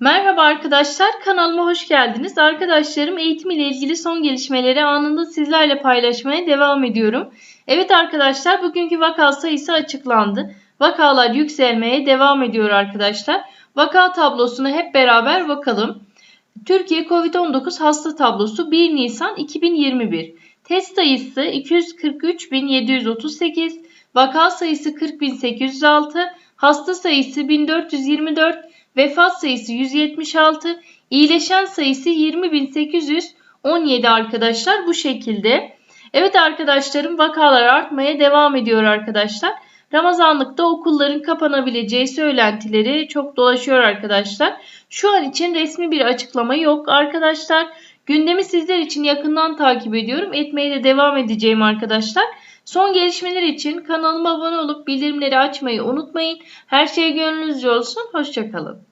Merhaba arkadaşlar, kanalıma hoş geldiniz. Arkadaşlarım eğitim ile ilgili son gelişmeleri anında sizlerle paylaşmaya devam ediyorum. Evet arkadaşlar, bugünkü vaka sayısı açıklandı. Vakalar yükselmeye devam ediyor arkadaşlar. Vaka tablosuna hep beraber bakalım. Türkiye COVID-19 hasta tablosu 1 Nisan 2021. Test sayısı 243.738, vaka sayısı 40.806, hasta sayısı 1424, Vefat sayısı 176, iyileşen sayısı 20.817 arkadaşlar bu şekilde. Evet arkadaşlarım vakalar artmaya devam ediyor arkadaşlar. Ramazanlıkta okulların kapanabileceği söylentileri çok dolaşıyor arkadaşlar. Şu an için resmi bir açıklama yok arkadaşlar. Gündemi sizler için yakından takip ediyorum. Etmeye de devam edeceğim arkadaşlar. Son gelişmeler için kanalıma abone olup bildirimleri açmayı unutmayın. Her şey gönlünüzce olsun. Hoşçakalın.